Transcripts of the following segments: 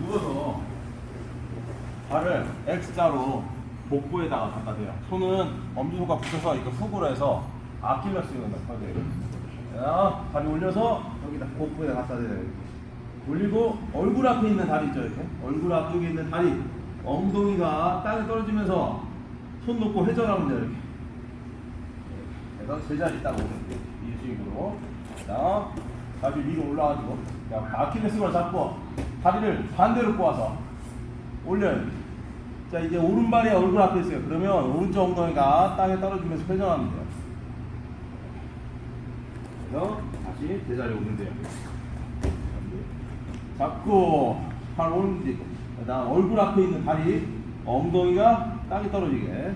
누워서 발을 X자로 복부에다가 갖다 대요. 손은 엄지손가락 붙여서 이렇게 훅으로 해서 아끼며 쓰는 거예요. 자, 다리 올려서 여기다 복부에 갖다 대요. 올리고 얼굴 앞에 있는 다리 있죠 이렇게 얼굴 앞쪽에 있는 다리 엉덩이가 땅에 떨어지면서 손 놓고 회전하면 돼요 이렇게 그래서 제자리 딱 돼요 이 식으로 자 다리 위로 올라가지고 자 아킬레스건을 잡고 다리를 반대로 꼬아서 올려요. 자 이제 오른발이 얼굴 앞에 있어요. 그러면 오른쪽 엉덩이가 땅에 떨어지면서 회전하면 돼요 그래서 다시 제자리 오면 돼요. 잡고 팔 오른쪽 그다음 얼굴 앞에 있는 다리 엉덩이가 땅에 떨어지게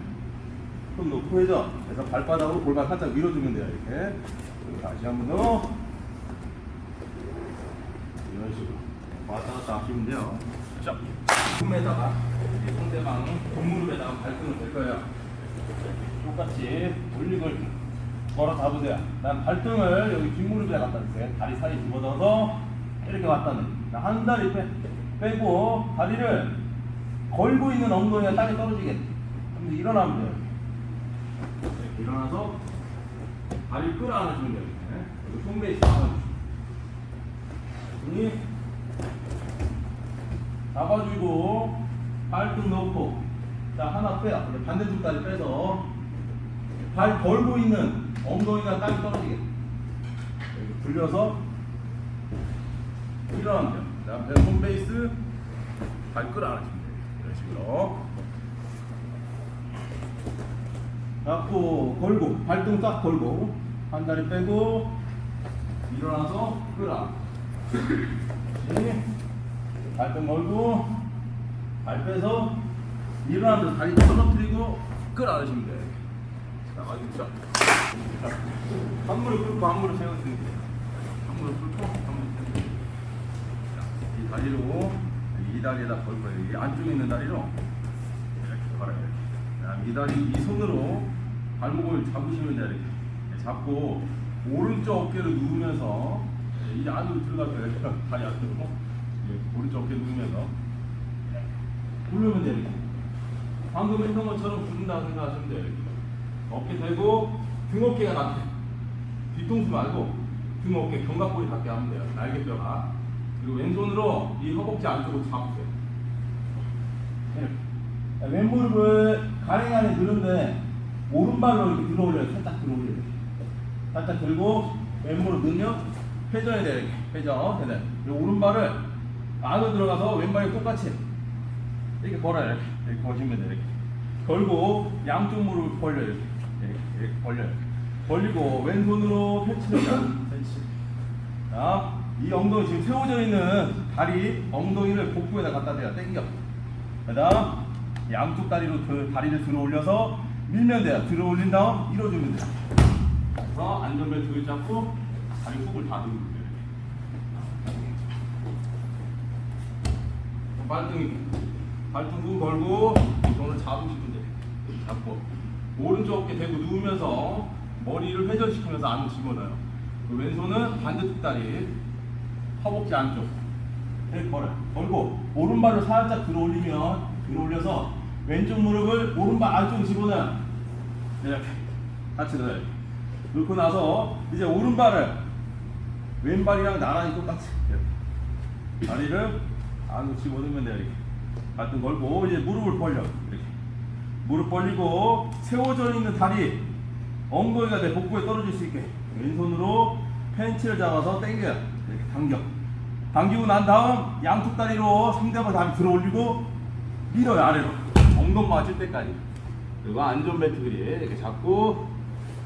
손 놓고 회전 그래서 발바닥으로 골반 살짝 밀어주면 돼요 이렇게. 다시 한 번 더. 이런 식으로 왔다 갔다 하시면 돼요 이제 상대방 뒷무릎에다가 발등을 댈 거예요 똑같이 이렇게 걸어 잡으세요 난 발등을 여기 뒷무릎에 갖다 주세요 다리 사이 집어넣어서 이렇게 갖다 내. 한 다리 빼, 빼고 다리를 걸고 있는 엉덩이가 땅에 떨어지게. 근데 일어나면 돼요. 이렇게 일어나서 다리 끌어안아주면 돼요. 그리고 손베이스 잡아주시고. 이 잡아주고 발등 넣고 자 하나 빼요. 이제 반대쪽 다리 빼서 발 걸고 있는 엉덩이가 땅에 떨어지게. 이렇게 굴려서 일어나면 돼요. 그배 홈베이스 발 끌어 안아주면 돼요. 이런 식으로. 잡고 걸고 발등 딱 걸고 한 다리 빼고 일어나서 끌어. 다시 발등 걸고 발 빼서 일어나면서 다리 떨어뜨리고 끌어 안으시면 돼요. 자, 한 무릎 꿇고 한 무릎 세워주면 돼요. 한 무릎 꿇고 한 무릎 세워주면 돼요. 이 다리로 이 다리에다 걸 거예요. 이 안쪽에 있는 다리로 이렇게 걸어요. 이 다리 이 손으로 발목을 잡으시면 돼요. 이렇게 잡고 오른쪽 어깨를 누우면서 이 안으로 들어갈 거예요. 다리 안으로 예, 오른쪽 어깨 누우면서 굴르면 돼요. 방금 했던 것처럼 굴른다고 생각하시면 돼요. 이렇게. 어깨 대고 등 어깨가 닿게 뒤통수 말고 등 어깨 견갑골이 닿게 하면 돼요. 날개뼈가. 그리고 왼손으로 이 허벅지 안쪽으로 잡으세요. 자, 왼무릎을 가랭 안에 드는데 오른발로 이렇게 들어 올려요. 살짝 들어 올려요. 살짝 들고 왼무릎 능력 회전이. 이렇게. 회전. 회전. 이 오른발을 안으로 들어가서 왼발이 똑같이 이렇게 걸어요. 이렇게. 이렇게 거시면 돼요. 이렇게. 걸고 양쪽 무릎을 벌려요. 이렇게. 이렇게, 이렇게 벌려요. 벌리고 왼손으로 펼치는 양 펼치. 자, 이 엉덩이 지금 세워져 있는 다리 엉덩이를 복부에다 갖다 대요. 당겨. 그다음 양쪽 다리로 그 다리를 들어 올려서 밀면 돼요. 들어 올린 다음 밀어주면 돼요. 그래서 안전벨트를 잡고 다리 훅을 다. 이렇게. 발등이 발등 후 걸고 손을 잡으시면 돼요. 잡고 오른쪽 어깨 대고 누우면서 머리를 회전시키면서 안으로 집어넣어요. 그 왼손은 반대쪽 다리 허벅지 안쪽 이렇게 걸어요. 걸고 오른발을 살짝 들어 올리면 들어 올려서 왼쪽 무릎을 오른발 안쪽으로 집어넣어요. 이렇게 같이 넣어요. 넣고 나서 이제 오른발을 왼발이랑 나란히 이렇게 다리를 안으로 집어넣으면 돼요. 이렇게 발등 걸고 이제 무릎을 벌려 이렇게 무릎 벌리고 세워져 있는 다리 엉덩이가 내 복부에 떨어질 수 있게 왼손으로 팬치를 잡아서 당겨요. 이렇게 당겨. 당기고 난 다음 양쪽 다리로 상대방 다리 들어 올리고 밀어요 아래로 엉덩 맞을 때까지 그리고 안전벨트 그리 이렇게 잡고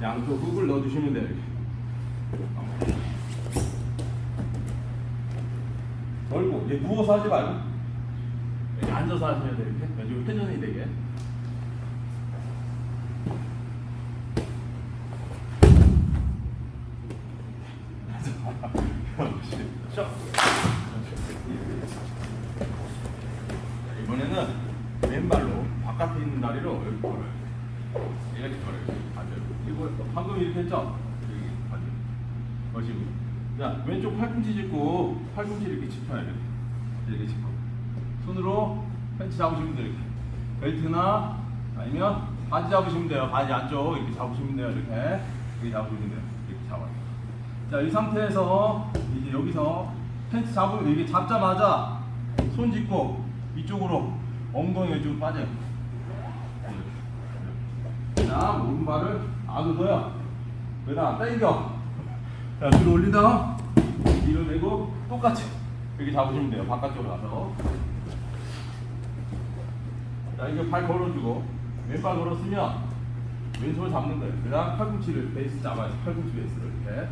양쪽 훅을 넣어주시면 돼요 이렇게 걸고 이제 누워서 하지 말고 이렇게 앉아서 하셔야 돼요 이렇게 지금 회전이 되게 자, 이번에는 왼발로 바깥에 있는 다리로 이렇게 걸어요. 이렇게 걸어요. 맞아요. 이거 방금 이렇게 했죠? 여기 맞아요. 거시고. 자, 왼쪽 팔꿈치 짚고 팔꿈치 이렇게 짚어요. 이렇게, 이렇게 짚어. 손으로 팬츠 잡으시면 돼요. 이렇게. 벨트나 아니면 바지 잡으시면 돼요. 바지 안쪽 이렇게 잡으시면 돼요. 이렇게 이렇게 잡으시면 돼요. 이렇게 잡아요. 자, 이 상태에서 이제 여기서 팬츠 잡으면 이게 잡자마자 손 짚고 이쪽으로 엉덩이가 좀 빠져요. 그다음 오른발을 안으로요. 그다음 당겨. 자, 들어 올리다 밀어내고 똑같이 이렇게 잡으시면 돼요. 바깥쪽으로 가서. 자, 이거 발 걸어주고 왼발 걸었으면 왼손을 잡는 거예요. 그다음 팔꿈치를 베이스 잡아야지. 팔꿈치 베이스를 이렇게.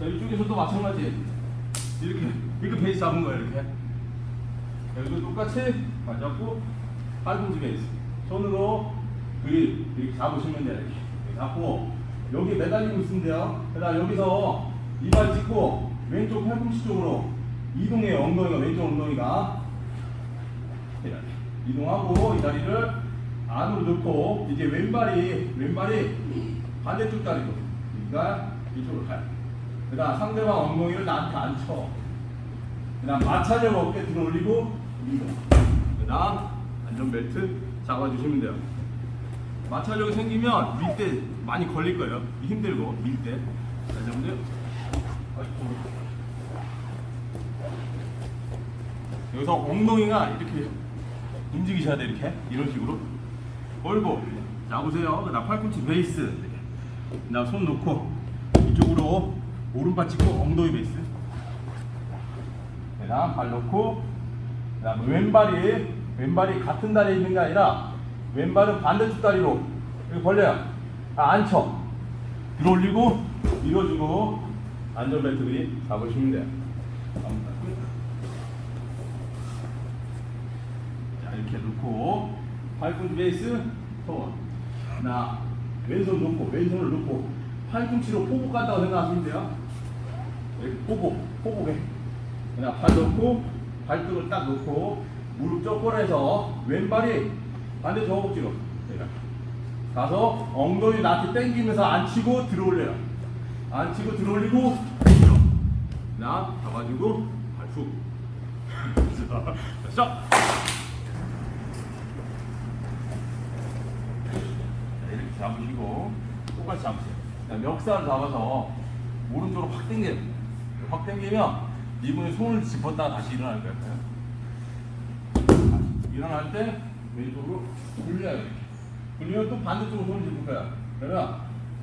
자, 이쪽에서도 마찬가지. 이렇게 이렇게 베이스 잡은 거예요. 이렇게. 여기도 똑같이 발 잡고 팔꿈치 베이스. 손으로 그립 이렇게 잡으시면 돼요. 이렇게 잡고 여기 매달리고 있으면 돼요. 그다음 여기서 이발 짚고 왼쪽 팔꿈치 쪽으로 이동해요. 엉덩이가 왼쪽 엉덩이가 이동하고 이 다리를 안으로 넣고 이제 왼발이 왼발이 반대쪽 다리로 그러니까 이쪽으로 가요. 그다음 상대방 엉덩이를 나한테 안 쳐. 그다음 마찰력 어깨 들어 올리고 이동. 그다음 안전벨트 잡아주시면 돼요. 마찰력이 생기면 밀 때 많이 걸릴 거예요. 힘들고 밀 때. 자, 여러분들. 여기서 엉덩이가 이렇게 움직이셔야 돼 이렇게 이런 식으로 걸고 잡으세요. 그다음 팔꿈치 베이스. 그다음 손 놓고 이쪽으로 오른발 찍고 엉덩이 베이스. 그다음 발 놓고 그다음 왼발이 왼발이 같은 다리에 있는 게 아니라 왼발은 반대쪽 다리로 이렇게 벌려요. 아, 안 쳐. 들어 올리고 밀어주고 안전벨트 그리 잡으시면 돼요. 자 이렇게 놓고 팔꿈치 베이스 손. 나 왼손 놓고 왼손을 놓고 팔꿈치로 포복 갔다고 생각하시면 돼요. 이렇게 포복 포복에 그냥 발 놓고 발등을 딱 놓고 무릎 쪽골에서 왼발이 반대 저 허벅지로 이렇게. 가서 엉덩이 나한테 당기면서 안 치고 들어 올려요. 안 치고 들어 올리고 나 잡아주고 시작. 자, 이렇게 잡으시고 똑같이 잡으세요. 자, 멱살을 잡아서 오른쪽으로 확 당겨요. 확 당기면 이분이 손을 짚었다가 다시 일어날 거예요. 일어날 때 왼쪽으로 굴려요. 굴리면 또 반대쪽으로 손을 짚을 거야. 그러면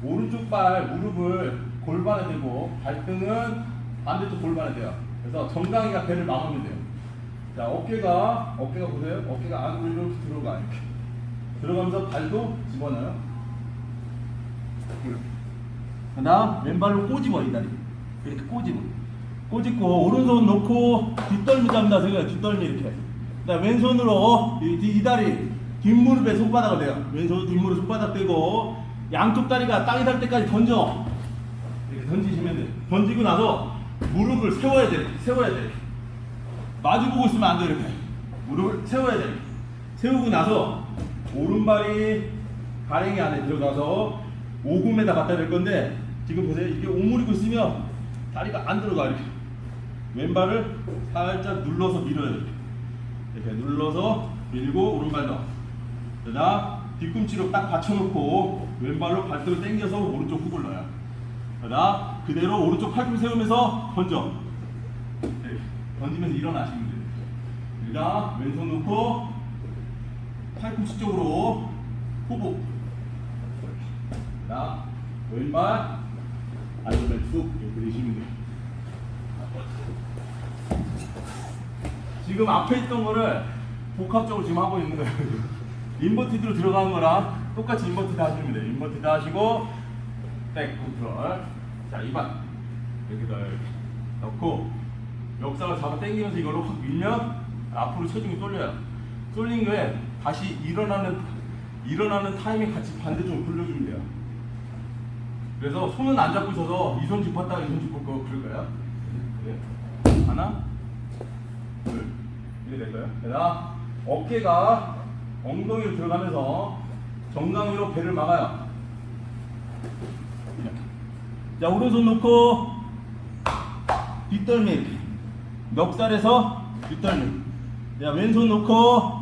오른쪽 발 무릎을 골반에 대고 발등은 반대쪽 골반에 대요. 그래서 정강이가 배를 막으면 돼요. 자 어깨가 어깨가 보세요. 어깨가 안으로 이렇게 들어가 이렇게 들어가면서 발도 집어넣어요. 그다음 왼발로 꼬집어 이 다리 이렇게 꼬집어 꼬집고 오른손 놓고 뒷덜미 잡는다 생각해 뒷덜미 이렇게 그다음 왼손으로 이, 이- 이 다리 뒷무릎에 손바닥을 대요. 왼손 뒷무릎 손바닥 대고 양쪽 다리가 땅에 닿을 때까지 던져. 이렇게 던지시면 돼요. 던지고 나서 무릎을 세워야 돼. 이렇게 세워야 돼. 이렇게. 마주 보고 있으면 안 돼 이렇게. 무릎을 세워야 돼. 이렇게. 세우고 나서 오른발이 가랭이 안에 들어가서 오금에다 갖다 댈 건데 지금 보세요. 이게 오므리고 있으면 다리가 안 들어가 이렇게. 왼발을 살짝 눌러서 밀어요 이렇게, 이렇게 눌러서 밀고 오른발도 그다음 뒤꿈치로 딱 받쳐놓고 왼발로 발등을 당겨서 오른쪽 훅을 넣어요. 그다음 그대로 오른쪽 팔꿈치 세우면서 던져. 이렇게 던지면서 일어나시면 돼요. 그다음 왼손 놓고 팔꿈치 쪽으로 호복 자, 왼발 안전벨트 쑥 이렇게 내시면 돼요. 지금 앞에 있던 거를 복합적으로 지금 하고 있는 거예요. 인버티드로 들어가는 거랑 똑같이 인버티드 하시면 돼요. 인버티드 하시고 백 컨트롤. 자, 이반 여기다 이렇게 넣고 역사를 잡아 당기면서 이걸로 확 밀면 앞으로 체중이 쏠려요. 쏠린 거에 다시 일어나는 일어나는 타이밍 같이 반대쪽으로 굴려주면 돼요. 그래서 손은 안 잡고 있어서 이 손 짚었다가 이손 짚을 거 그럴 거야. 네. 하나, 둘, 이렇게 될 거예요. 그다음 어깨가 엉덩이로 들어가면서 정강이로 배를 막아요. 이렇게. 자 오른손 놓고 뒷덜미 이렇게. 멱살에서 뒷덜미 자, 왼손 놓고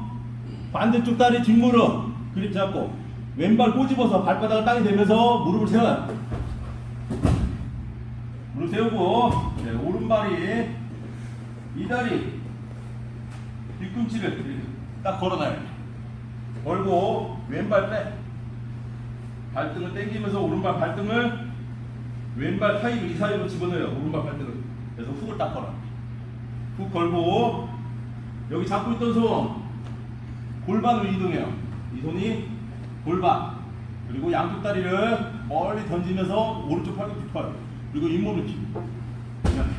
반대쪽 다리 뒷무릎 그립 잡고 왼발 꼬집어서 발바닥을 땅에 대면서 무릎을 세워요. 무릎 세우고 네, 오른발이 이 다리 뒤꿈치를 딱 걸어놔요. 걸고 왼발 빼. 발등을 당기면서 오른발 발등을 왼발 사이로 이 사이로 집어넣어요. 오른발 발등을. 그래서 훅을 딱 걸어. 훅 걸고 여기 잡고 있던 손 골반으로 이동해요. 이 손이 골반 그리고 양쪽 다리를 멀리 던지면서 오른쪽 팔꿈 짚어요. 그리고 잇몸을 짚. 이렇게.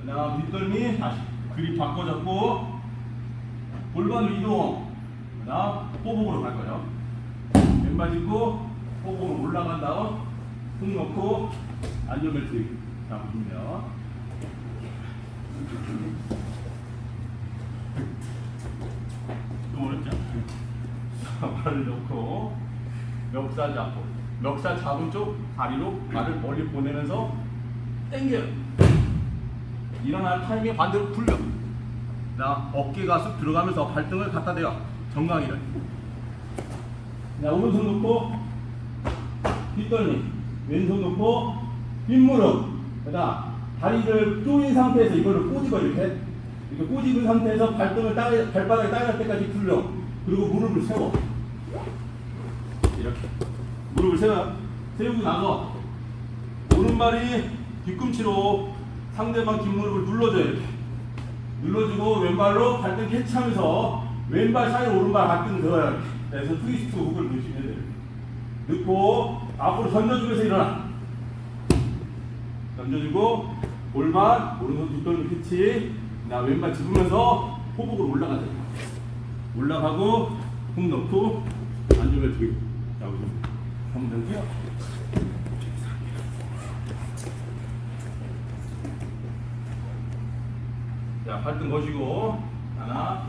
그다음 뒷덜미 다시 그립 바꿔 잡고 골반으로 이동. 그다음 호복으로 갈 거예요. 왼발 짚고 호복으로 올라간 다음 훅 넣고 안전벨트 잡으면 좀 어렵죠? 발을 넣고 멱살 잡고 멱살 잡은 쪽 다리로 발을 멀리 보내면서 당겨요. 일어날 타임에 반대로 풀려. 자 어깨가 쑥 들어가면서 발등을 갖다 대요. 정강이를. 자 오른손 놓고 뒷덜미 왼손 놓고 뒷무릎 그다음 다리를 조인 상태에서 이거를 꼬집어 이렇게. 이렇게 꼬집은 상태에서 발등을 땅에 발바닥에 따갈 때까지 풀려 그리고 무릎을 세워. 이렇게. 무릎을 세워 세우고 나서 오른발이 뒤꿈치로 상대방 뒷무릎을 눌러줘요 이렇게 눌러주고 왼발로 발등 캐치하면서 왼발 사이로 오른발 발등 넣어요. 그래서 트위스트 훅을 넣으시면 돼요. 넣고 앞으로 던져주면서 일어나. 던져주고 골반 오른손 뒷덜미 캐치. 나 왼발 집으면서 호복으로 올라가자 올라가고 훅 넣고 들고 자 우리 한번 더뛰어 자 발등 거시고 하나